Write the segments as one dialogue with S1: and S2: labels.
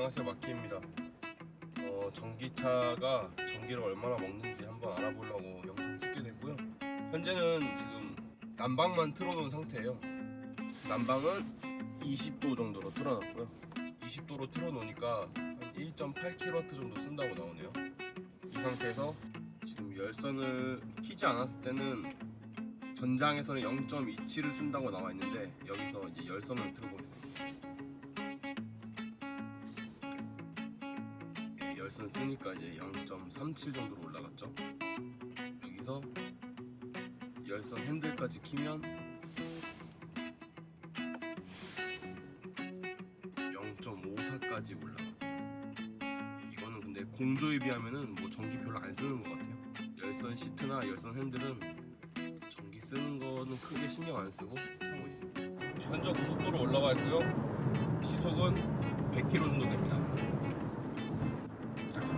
S1: 안녕하세요 마키입니다. 어, 전기차가 전기를 얼마나 먹는지 한번 알아보려고 영상 찍게 됐고요. 현재는 지금 난방만 틀어놓은 상태예요. 난방은 20도 정도로 틀어놨고요. 20도로 틀어놓으니까 한 1.8kW 정도 쓴다고 나오네요. 이 상태에서 지금 열선을 키지 않았을 때는 전장에서는 0.27을 쓴다고 나와 있는데 여기서 이제 열선을 틀어보겠습니다. 열선 쓰니까 이제 0.37 정도로 올라갔죠. 여기서 열선 핸들까지 키면 0.54까지 올라갑니다. 이거는 근데 공조에 비하면은 뭐 전기 별로 안 쓰는 것 같아요. 열선 시트나 열선 핸들은 전기 쓰는 거는 크게 신경 안 쓰고 하고 있습니다. 현재 고속도로 올라와 있고요. 시속은 100km 정도 됩니다.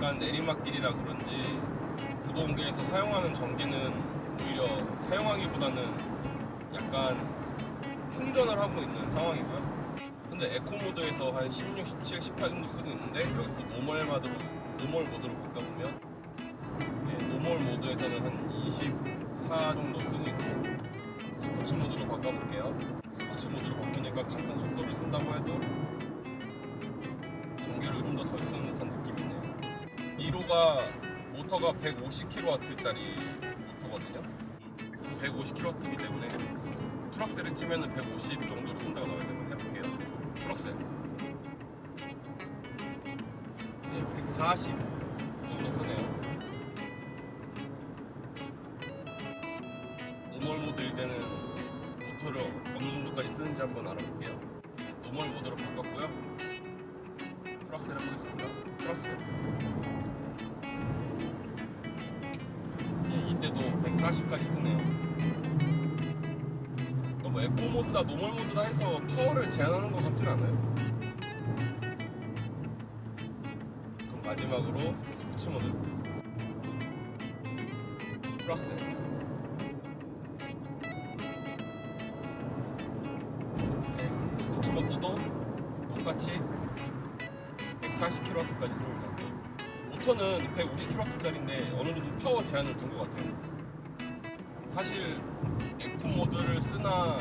S1: 약간 내리막길이라 그런지 구동계에서 사용하는 전기는 오히려 사용하기보다는 약간 충전을 하고 있는 상황이고요. 근데 에코 모드에서 한 16, 17, 18 정도 쓰고 있는데 여기서 노멀 모드로 노멀 모드로 바꿔보면 예, 노멀 모드에서는 한 24 정도 쓰고 있고 스포츠 모드로 바꿔볼게요. 스포츠 모드로 바꾸니까 같은 속도를 쓴다고 해도 전기를 좀 더 덜 쓰는. 1호가 모터가 150kW짜리 모터거든요. 150kW이기 때문에 풀악셀을 치면은 150 정도 쓴다고 나와야 되면 해볼게요. 풀악셀. 네, 140 정도 쓰네요. 노멀 모드일 때는 모터를 어느 정도까지 쓰는지 한번 알아볼게요. 노멀 모드로 바꿨고요. 풀악셀 해보겠습니다. 풀악셀. 예, 이때도 140까지 쓰네요. 뭐 에코 모드나 노멀 모드나 해서 파워를 제한하는 것 같진 않아요. 그럼 마지막으로 스포츠 모드. 네, 스포츠 모드도 똑같이 140kW까지 씁니다. 모터는 150kW짜리인데 어느 정도 파워 제한을 둔 것 같아요. 사실 에코 모드를 쓰나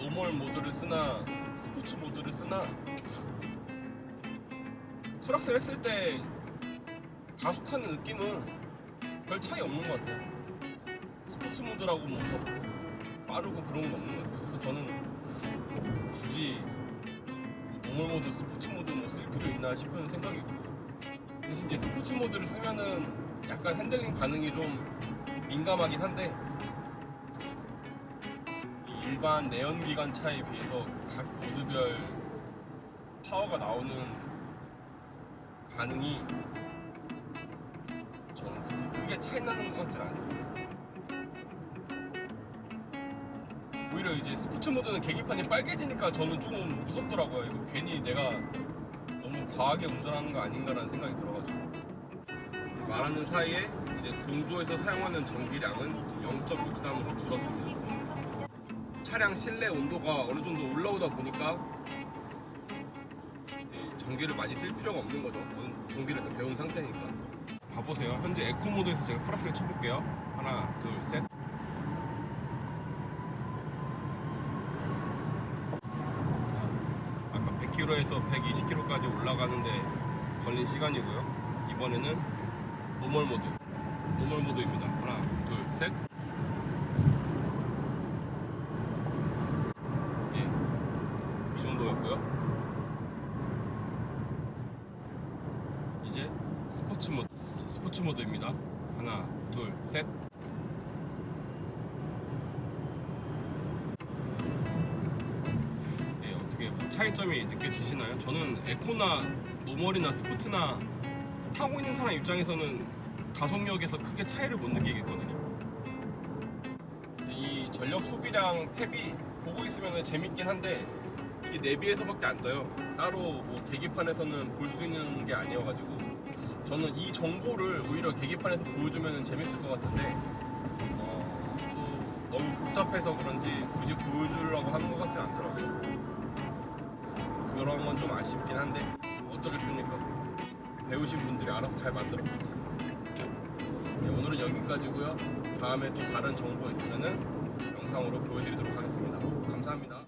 S1: 노멀 모드를 쓰나 스포츠 모드를 쓰나 그 풀악셀 했을 때 가속하는 느낌은 별 차이 없는 것 같아요. 스포츠 모드라고 뭐 더 빠르고 그런 건 없는 것 같아요. 그래서 저는 굳이 뭐 노멀 모드, 스포츠 모드 뭐 쓸 필요 있나 싶은 생각이고 대신 이제 스포츠 모드를 쓰면은 약간 핸들링 반응이 좀 민감하긴 한데 이 일반 내연기관 차에 비해서 각 모드별 파워가 나오는 반응이 저는 그렇게 크게 차이 나는 것 같진 않습니다. 오히려 이제 스포츠 모드는 계기판이 빨개지니까 저는 조금 무섭더라고요. 이거 괜히 내가 너무 과하게 운전하는 거 아닌가라는 생각이 들어가지고 말하는 사이에 이제 공조에서 사용하는 전기량은 0.63으로 줄었습니다. 차량 실내 온도가 어느 정도 올라오다 보니까 전기를 많이 쓸 필요가 없는 거죠. 전기를 다 배운 상태니까. 봐보세요. 현재 에코 모드에서 제가 플러스를 쳐볼게요. 하나, 둘, 셋. 아까 100km에서 120km까지 올라가는데 걸린 시간이고요. 이번에는 노멀 모드. 노멀 모드입니다. 하나, 둘, 셋. 예. 이 정도였고요. 이제 스포츠 모드. 스포츠 모드입니다. 하나, 둘, 셋. 차이점이 느껴지시나요? 저는 에코나 노멀이나 스포츠나 타고 있는 사람 입장에서는 가속력에서 크게 차이를 못 느끼겠거든요. 이 전력 소비량 탭이 보고 있으면 재밌긴 한데 이게 내비에서밖에 안 떠요. 따로 뭐 계기판에서는 볼 수 있는 게 아니어가지고 저는 이 정보를 오히려 계기판에서 보여주면 재밌을 것 같은데 어, 또 너무 복잡해서 그런지 굳이 보여주려고 하는 것 같진 않더라고요. 좀 그런 건 좀 아쉽긴 한데 어쩌겠습니까? 배우신 분들이 알아서 잘 만들었겠지. 네, 오늘은 여기까지고요. 다음에 또 다른 정보 있으면은 영상으로 보여드리도록 하겠습니다. 감사합니다.